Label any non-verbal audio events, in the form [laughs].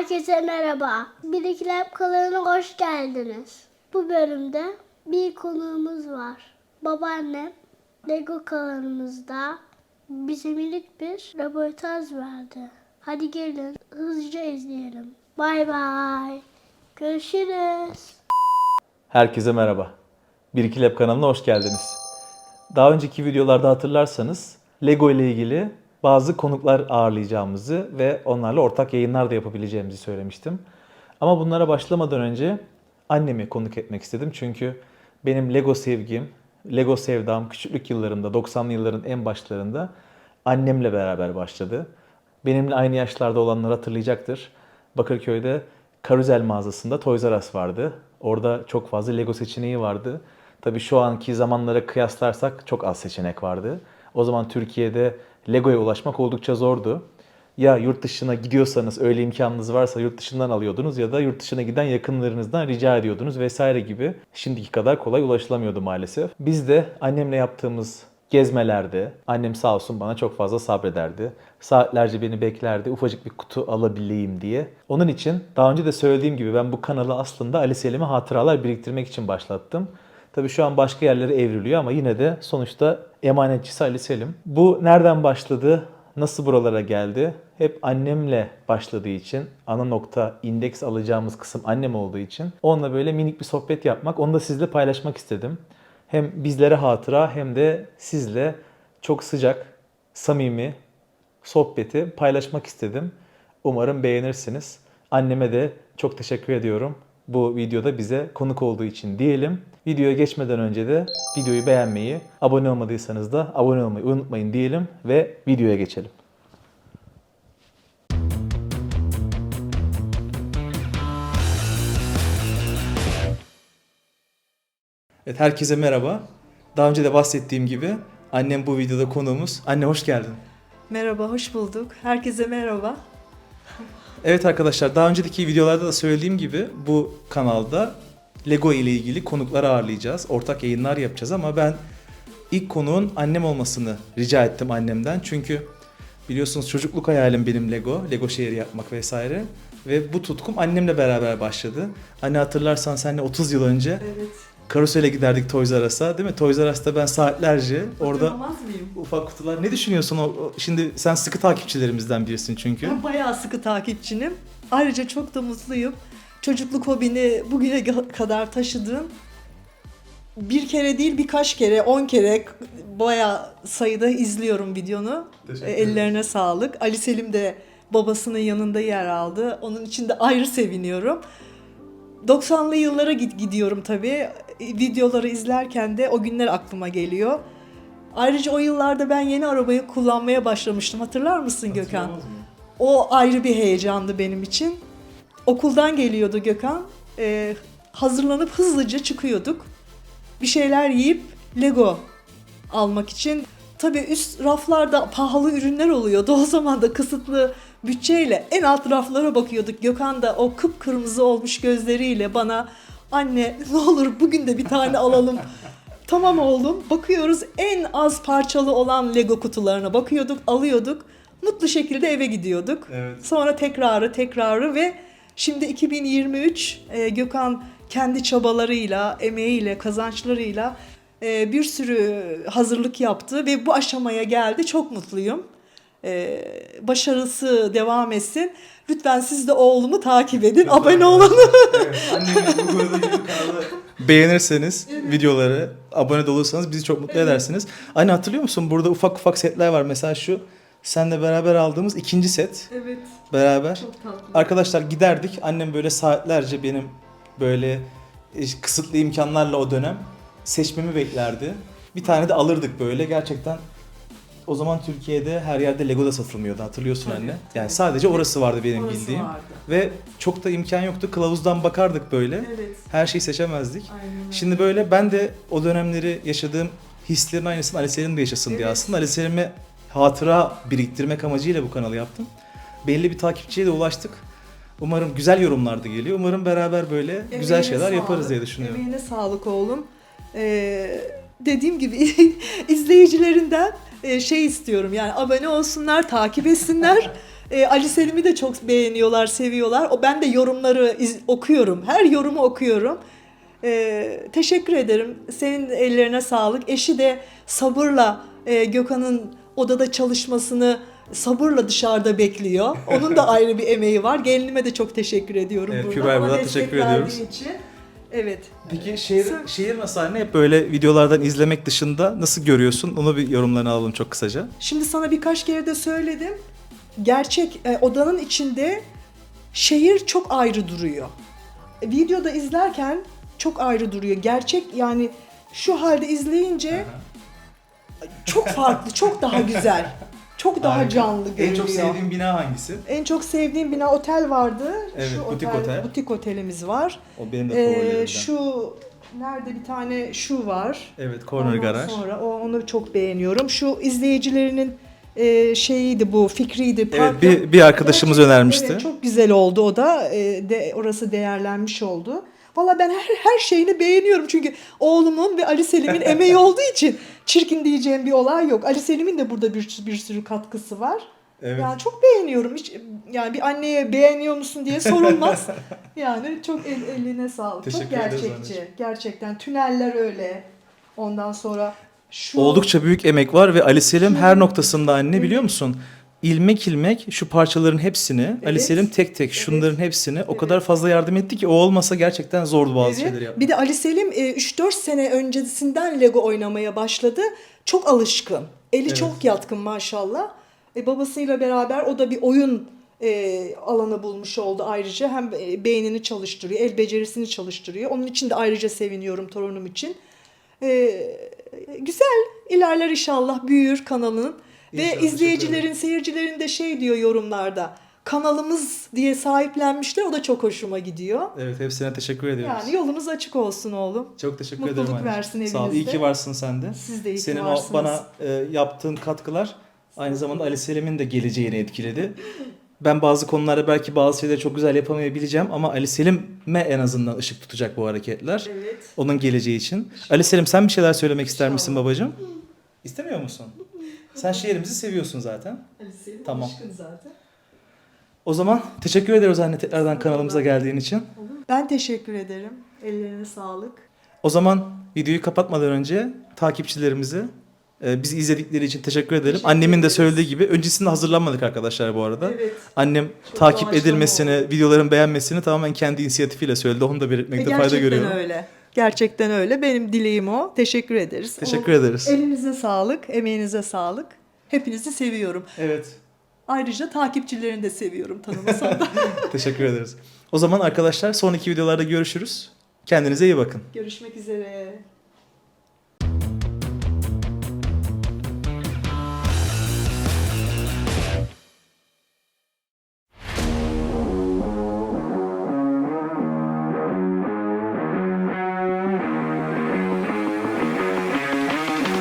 Herkese merhaba. Bir iki Lab kanalına hoş geldiniz. Bu bölümde bir konuğumuz var. Babaannem Lego kanalımızda bize minik bir röportaj verdi. Hadi gelin hızlıca izleyelim. Bay bay. Görüşürüz. Herkese merhaba. 1-2 Lab kanalına hoş geldiniz. Daha önceki videolarda hatırlarsanız Lego ile ilgili bazı konuklar ağırlayacağımızı ve onlarla ortak yayınlar da yapabileceğimizi söylemiştim. Ama bunlara başlamadan önce annemi konuk etmek istedim. Çünkü benim Lego sevgim, Lego sevdam küçüklük yıllarında, 90'lı yılların en başlarında annemle beraber başladı. Benimle aynı yaşlarda olanlar hatırlayacaktır. Bakırköy'de Karuzel mağazasında Toys R Us vardı. Orada çok fazla Lego seçeneği vardı. Tabii şu anki zamanlara kıyaslarsak çok az seçenek vardı. O zaman Türkiye'de Lego'ya ulaşmak oldukça zordu. Ya yurt dışına gidiyorsanız öyle imkanınız varsa yurt dışından alıyordunuz ya da yurt dışına giden yakınlarınızdan rica ediyordunuz vesaire gibi. Şimdiki kadar kolay ulaşılamıyordu maalesef. Biz de annemle yaptığımız gezmelerde annem sağ olsun bana çok fazla sabrederdi. Saatlerce beni beklerdi ufacık bir kutu alabileyim diye. Onun için daha önce de söylediğim gibi ben bu kanalı aslında Ali Selim'e hatıralar biriktirmek için başlattım. Tabii şu an başka yerlere evriliyor ama yine de sonuçta emanetçisi Ali Selim. Bu nereden başladı? Nasıl buralara geldi? Hep annemle başladığı için, ana nokta, indeks alacağımız kısım annem olduğu için onunla böyle minik bir sohbet yapmak, onu da sizle paylaşmak istedim. Hem bizlere hatıra hem de sizle çok sıcak, samimi sohbeti paylaşmak istedim. Umarım beğenirsiniz. Anneme de çok teşekkür ediyorum. Bu videoda bize konuk olduğu için diyelim. Videoya geçmeden önce de videoyu beğenmeyi, abone olmadıysanız da abone olmayı unutmayın diyelim ve videoya geçelim. Evet herkese merhaba. Daha önce de bahsettiğim gibi annem bu videoda konuğumuz. Anne hoş geldin. Merhaba, hoş bulduk. Herkese merhaba. Evet arkadaşlar daha önceki videolarda da söylediğim gibi bu kanalda Lego ile ilgili konuklar ağırlayacağız. Ortak yayınlar yapacağız ama ben ilk konuğun annem olmasını rica ettim annemden. Çünkü biliyorsunuz çocukluk hayalim benim Lego. Lego şehri yapmak vesaire. Ve bu tutkum annemle beraber başladı. Anne hatırlarsan seninle 30 yıl önce Evet. Karusele giderdik Toys R Us'a değil mi? Toys R Us'ta ben saatlerce orada Hatırlamaz mıyım? ufak kutular. Ne düşünüyorsun o, o- şimdi sen sıkı takipçilerimizden birisin çünkü. Ben bayağı sıkı takipçinim. Ayrıca çok da mutluyum. Çocukluk hobini bugüne ga- kadar taşıdığım bir kere değil birkaç kere, on kere bayağı sayıda izliyorum videonu. Teşekkür E, ederim. Ellerine sağlık. Ali Selim de babasının yanında yer aldı. Onun için de ayrı seviniyorum. 90'lı yıllara git gidiyorum tabii. E, Videoları izlerken de o günler aklıma geliyor. Ayrıca o yıllarda ben yeni arabayı kullanmaya başlamıştım. Hatırlar mısın Gökhan? O ayrı bir heyecandı benim için. Okuldan geliyordu Gökhan. Ee, hazırlanıp hızlıca çıkıyorduk. Bir şeyler yiyip Lego almak için. Tabii üst raflarda pahalı ürünler oluyordu. [laughs] O zaman da kısıtlı bütçeyle en alt raflara bakıyorduk. Gökhan da o kıpkırmızı olmuş gözleriyle bana anne ne olur bugün de bir tane alalım. [laughs] Tamam oğlum. Bakıyoruz en az parçalı olan Lego kutularına bakıyorduk, alıyorduk. Mutlu şekilde eve gidiyorduk. Evet. Sonra tekrarı tekrarı ve şimdi 2023 e, Gökhan kendi çabalarıyla, emeğiyle, kazançlarıyla e, bir sürü hazırlık yaptı ve bu aşamaya geldi. Çok mutluyum. E, başarısı devam etsin. Lütfen siz de oğlumu takip edin, abone olun. [laughs] Beğenirseniz videoları, abone olursanız bizi çok mutlu edersiniz. Anne hatırlıyor musun? Burada ufak ufak setler var. Mesela şu senle beraber aldığımız ikinci set. evet, Beraber. çok tatlı. Arkadaşlar giderdik. Annem böyle saatlerce benim böyle e, kısıtlı imkanlarla o dönem seçmemi beklerdi. Bir tane de alırdık böyle. Gerçekten o zaman Türkiye'de her yerde Lego da satılmıyordu hatırlıyorsun Tabii, anne. Yani sadece orası vardı benim Orası bildiğim. vardı. Ve çok da imkan yoktu. Kılavuzdan bakardık böyle. Evet. Her şeyi seçemezdik. Aynen öyle. Şimdi böyle ben de o dönemleri yaşadığım hislerin aynısını Ali Selim de yaşasın diye Evet. aslında Ali Selim'e hatıra biriktirmek amacıyla bu kanalı yaptım. Belli bir takipçiye de ulaştık. Umarım güzel yorumlar da geliyor. Umarım beraber böyle güzel Emeğine şeyler sağlık. yaparız diye düşünüyorum. Emeğine sağlık oğlum. Ee, dediğim gibi [laughs] izleyicilerinden e, şey istiyorum yani abone olsunlar, takip etsinler. E, Ali Selim'i de çok beğeniyorlar, seviyorlar. O ben de yorumları iz- okuyorum. Her yorumu okuyorum. E, teşekkür ederim. Senin ellerine sağlık. Eşi de sabırla e, Gökhan'ın odada çalışmasını sabırla dışarıda bekliyor. Onun da [laughs] ayrı bir emeği var. Gelinime de çok teşekkür ediyorum Evet, burada. Kübra Bana buradan destek teşekkür ediyoruz. için. Evet. Peki şehir, şehir masalını hep böyle videolardan izlemek dışında nasıl görüyorsun? Onu bir yorumlarını alalım çok kısaca. Şimdi sana birkaç kere de söyledim. Gerçek e, odanın içinde şehir çok ayrı duruyor. E, Videoda izlerken çok ayrı duruyor. Gerçek yani şu halde izleyince çok farklı, çok daha güzel. [laughs] Çok daha Harika. canlı görünüyor. En çok sevdiğin bina hangisi? En çok sevdiğim bina otel vardı. Evet, şu butik otel. Butik otelimiz var. O benim de Ee, favorilerimden. şu nerede bir tane şu var. Evet, Corner Ondan Garaj. Sonra o, onu çok beğeniyorum. Şu izleyicilerinin e, şeyiydi bu fikriydi. Evet, Parkın- bir, bir arkadaşımız önermişti. Evet, çok güzel oldu o da. E, de, orası değerlenmiş oldu. Valla ben her, her şeyini beğeniyorum çünkü oğlumun ve Ali Selim'in [laughs] emeği olduğu için çirkin diyeceğim bir olay yok. Ali Selim'in de burada bir, bir sürü katkısı var. Evet. Yani çok beğeniyorum. Hiç yani bir anneye beğeniyor musun diye sorulmaz. [laughs] yani çok el, eline sağlık. Teşekkür çok gerçekçi. Gerçekten tüneller öyle. Ondan sonra şu Oldukça büyük emek var ve Ali Selim her noktasında anne biliyor musun? İlmek ilmek şu parçaların hepsini Ali Evet. Selim tek tek şunların hepsini o kadar fazla yardım etti ki o olmasa gerçekten zordu bazı Evet. şeyleri yapmak. Bir de Ali Selim e, 3-4 sene öncesinden Lego oynamaya başladı. Çok alışkın. Eli Evet. çok yatkın maşallah. E, babasıyla beraber o da bir oyun e, alanı bulmuş oldu ayrıca. Hem e, beynini çalıştırıyor, el becerisini çalıştırıyor. Onun için de ayrıca seviniyorum torunum için. E, güzel ilerler inşallah büyür kanalın. Ve izleyicilerin, seyircilerin de şey diyor yorumlarda. Kanalımız diye sahiplenmişler. O da çok hoşuma gidiyor. Evet hepsine teşekkür ediyoruz. Yani yolunuz açık olsun oğlum. Çok teşekkür Mutluluk ederim anneciğim. versin Sağ ol. İyi evinizde. ki varsın sen de. Siz de iyi ki Senin varsınız. o bana e, yaptığın katkılar aynı zamanda Ali Selim'in de geleceğini etkiledi. Ben bazı konularda belki bazı şeyleri çok güzel yapamayabileceğim ama Ali Selim'e en azından ışık tutacak bu hareketler. Evet. Onun geleceği için. Ali Selim sen bir şeyler söylemek ister misin babacığım? İstemiyor musun? Sen şehrimizi seviyorsun zaten. Ali Selim Tamam. zaten. O zaman teşekkür ederiz anne tekrardan kanalımıza geldiğin için. Ben teşekkür ederim. Ellerine sağlık. O zaman videoyu kapatmadan önce takipçilerimize e, bizi izledikleri için teşekkür edelim. Teşekkür Annemin de ederiz. söylediği gibi öncesinde hazırlanmadık arkadaşlar bu arada. Evet. Annem Çok takip doğaçlama edilmesini, videoların beğenmesini tamamen kendi inisiyatifiyle söyledi. Onu da E, belirtmekte fayda gerçekten görüyorum. öyle. Gerçekten öyle. Benim dileğim o. Teşekkür ederiz. Teşekkür O- ederiz. Elinize sağlık, emeğinize sağlık. Hepinizi seviyorum. Evet. Ayrıca takipçilerini de seviyorum tanımasam da. [laughs] Teşekkür ederiz. O zaman arkadaşlar sonraki videolarda görüşürüz. Kendinize iyi bakın. Görüşmek üzere.